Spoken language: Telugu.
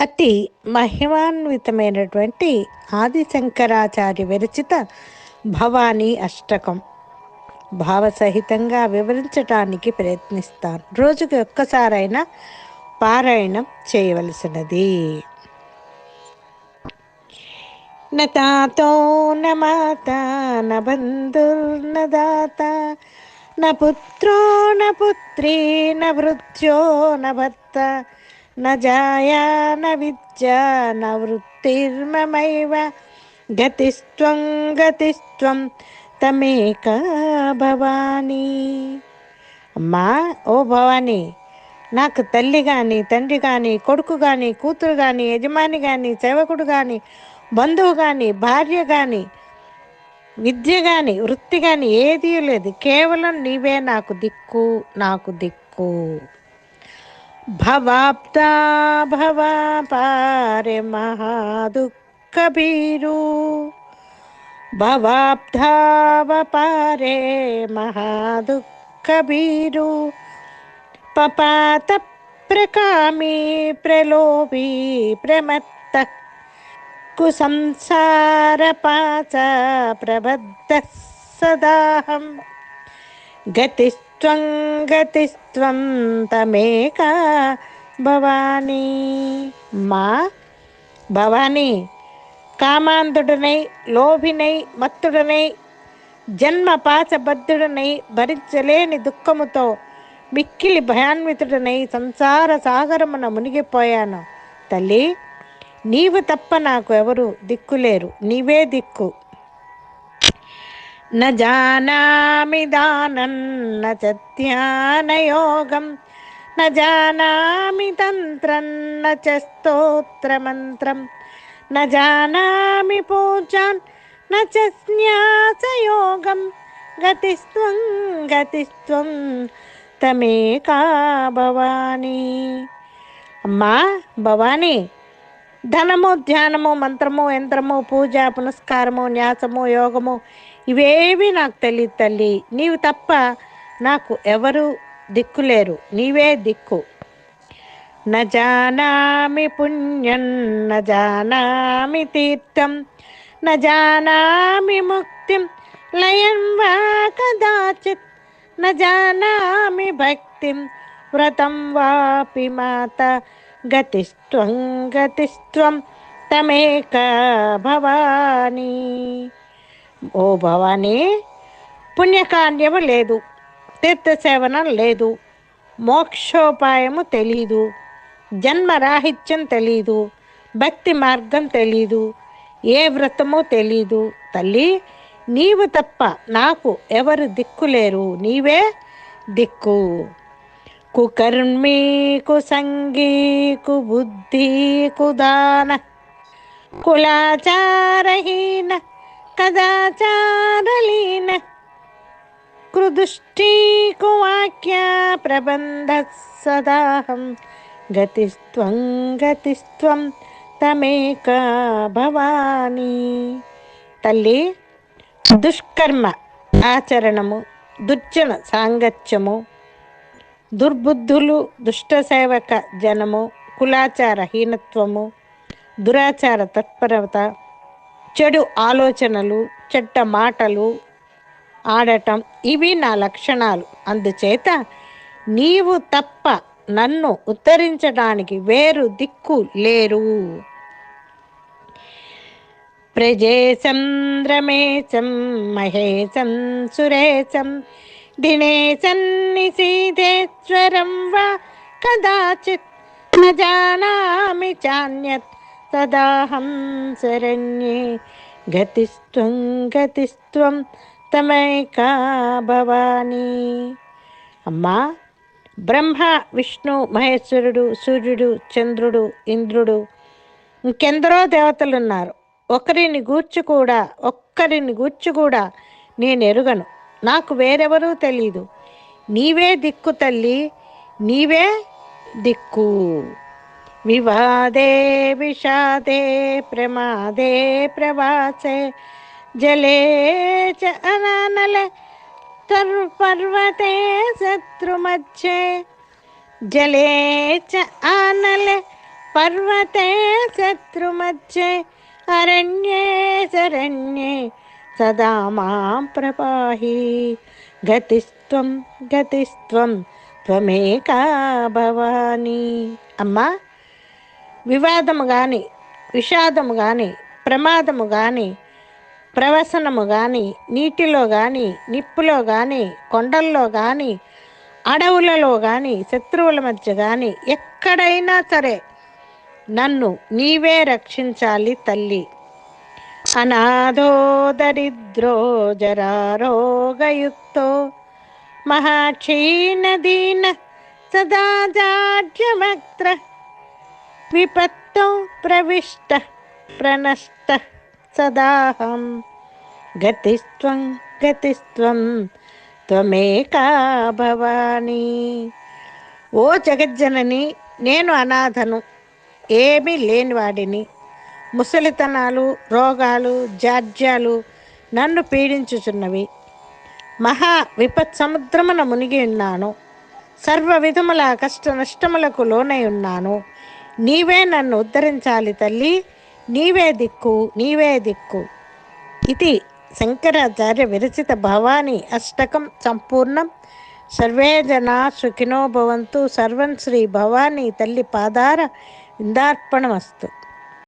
అతి మహిమాన్వితమైనటువంటి ఆదిశంకరాచార్య విరచిత భవానీ అష్టకం. భావసహితంగా వివరించటానికి ప్రయత్నిస్తాను. రోజుకి ఒక్కసారైనా పారాయణం చేయవలసినది. నాతో నమాత పుత్రీ నపుత్రో నపుత్రీ నభృత్యో నభర్త न पुत्रो न पुत्री न भृत्यो न भर्ता न जाया न विद्या न वृत्तिर्ममैव गतिस्त्वं गतिस्त्वं तमेका భవానీ అమ్మా ఓ భవానీ నాకు తల్లి కానీ తండ్రి కానీ కొడుకు కానీ కూతురు కానీ యజమాని కానీ సేవకుడు కానీ బంధువు కానీ భార్య కానీ విద్య కానీ వృత్తి కానీ ఏదీ లేదు కేవలం నీవే నాకు దిక్కు నాకు దిక్కు भवाप्ता भवापारे महादुःखभीरु। भवाब्धावपारे महादुःखभीरु। पपातप्रकामी प्रलोभी प्रमत्तः कुसंसारपाच प्रबद्धः सदाहं गतिश्च ప్రమత్త కుసంసారపాచ గతిస్త్వం భవానీ మా భవానీ కామాంధుడనై లోభినై మత్తుడనై జన్మ పాశబద్ధుడనై భరించలేని దుఃఖముతో మిక్కిలి భయాన్వితుడనై సంసార సాగరమున మునిగిపోయాను. తల్లి నీవు తప్ప నాకు ఎవరు దిక్కులేరు. నీవే దిక్కు. న జానామి దానం న చ ధ్యానయోగం న జానామి తంత్రం న చ స్తోత్రమంత్రం న జానామి పూజాన్ న చ న్యాసయోగం గతిస్త్వం గతిస్త్వం తమేకా భవానీ. అమ్మా భవానీ ధనము ధ్యానము మంత్రము యంత్రము పూజ పునస్కారము న్యాసము యోగము ఇవేవి నాకు తెలియదు తల్లి. నీవు తప్ప నాకు ఎవరు దిక్కులేరు. నీవే దిక్కు. న జానామి పుణ్యం నజానామి జానామి తీర్థం న జానామి ముక్తిం లయం వా కదాచిత్ న జానామి భక్తిం వ్రతం వాపి మాత గతిస్త్వం గతిస్త్వం తమేక భవానీ. ఓ భవానీ పుణ్యకార్యము లేదు తీర్థసేవనం లేదు మోక్షోపాయము తెలీదు జన్మరాహిత్యం తెలీదు భక్తి మార్గం తెలీదు ఏ వ్రతము తెలీదు. తల్లి నీవు తప్ప నాకు ఎవరు దిక్కులేరు నీవే దిక్కు. కుకర్మీకు సంగీకు బుద్ధికు కుదాన కులాచారహీన కదాచారలీన కృదుష్టి కువాక్య ప్రబంధ సదాహం గతిస్త్వం గతిస్త్వం తమేక భవానీ. తల్లి దుష్కర్మ ఆచరణము దుర్జన సాంగత్యము దుర్బుద్ధులు దుష్ట సేవక జనము కులాచార హీనత్వము దురాచార తత్పరత చెడు ఆలోచనలు చెడ్డ మాటలు ఆడటం ఇవి నా లక్షణాలు. అందుచేత నీవు తప్ప నన్ను ఉత్తరించడానికి వేరు దిక్కు లేరు. ప్రజేశం రమేశం మహేశం సురేశం దినేశం నిశీధేశ్వరం వా కదాచిత్ న జానామి చాన్యత్. తదాహం శరణ్యే గతిస్త్వం గతిస్త్వం తమైకా భవానీ అమ్మా బ్రహ్మ విష్ణు మహేశ్వరుడు సూర్యుడు చంద్రుడు ఇంద్రుడు ఇంకెందరో దేవతలు ఉన్నారు ఒకరిని గూర్చి కూడా ఒక్కరిని గూర్చి కూడా నేను ఎరుగను. నాకు వేరెవరూ తెలీదు. నీవే దిక్కు తల్లి నీవే దిక్కు. వివాదే విషాదే ప్రమాదే ప్రవాసే జలే చ అనానలే తరుపర్వతే శత్రుమధ్యే జలే చ ఆనలే పర్వతే శత్రుమధ్యే అరణ్యే శరణ్యే సదా మాం ప్రపాహి గతిస్త్వం గతిస్త్వం త్వమేకా భవాని అమ్మా వివాదము కానీ విషాదము కానీ ప్రమాదము కానీ ప్రవసనము కానీ నీటిలో కానీ నిప్పులో కానీ కొండల్లో కానీ అడవులలో కానీ శత్రువుల మధ్య కానీ ఎక్కడైనా సరే నన్ను నీవే రక్షించాలి తల్లి. అనాథో దరిద్రో జరారోగయుక్తో మహాక్షీణదీన సదా జాడ్యమగ్ర విపత్తు ప్రవిష్ట ప్రణష్ట సదాహం గతిస్త్వం గతిస్త్వం త్వమేకా భవాని ఓ జగజ్జనని నేను అనాథను ఏమీ లేనివాడిని ముసలితనాలు రోగాలు జాడ్యాలు నన్ను పీడించుచున్నవి. మహా విపత్ సముద్రమున మునిగి ఉన్నాను. సర్వ విధముల కష్ట నష్టములకు లోనై ఉన్నాను. నీవే నన్ను ఉద్ధరించాలి తల్లి. నీవే దిక్కు నీవే దిక్కు. ఇది శంకరాచార్య విరచిత భవాని అష్టకం సంపూర్ణం. సర్వే జనా సుఖినో భవంతు. సర్వం శ్రీ భవానీ తల్లి పాదార ఇందార్పణమస్తు